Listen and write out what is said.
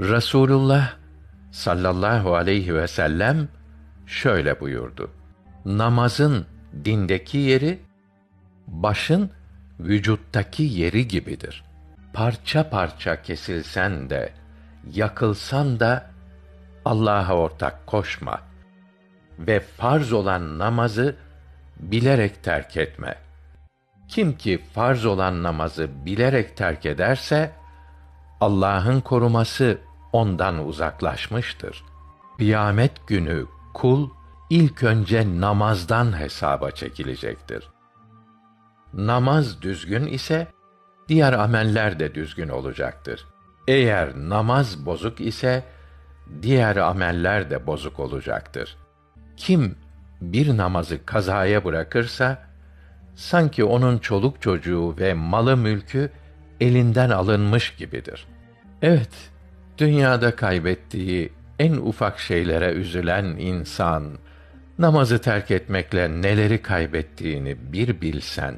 Resulullah sallallahu aleyhi ve sellem şöyle buyurdu. Namazın dindeki yeri başın vücuttaki yeri gibidir. Parça parça kesilsen de yakılsan da Allah'a ortak koşma ve farz olan namazı bilerek terk etme. Kim ki farz olan namazı bilerek terk ederse Allah'ın koruması ondan uzaklaşmıştır. Kıyamet günü kul ilk önce namazdan hesaba çekilecektir. Namaz düzgün ise diğer ameller de düzgün olacaktır. Eğer namaz bozuk ise diğer ameller de bozuk olacaktır. Kim bir namazı kazaya bırakırsa sanki onun çoluk çocuğu ve malı mülkü elinden alınmış gibidir. Evet, dünyada kaybettiği en ufak şeylere üzülen insan namazı terk etmekle neleri kaybettiğini bir bilsen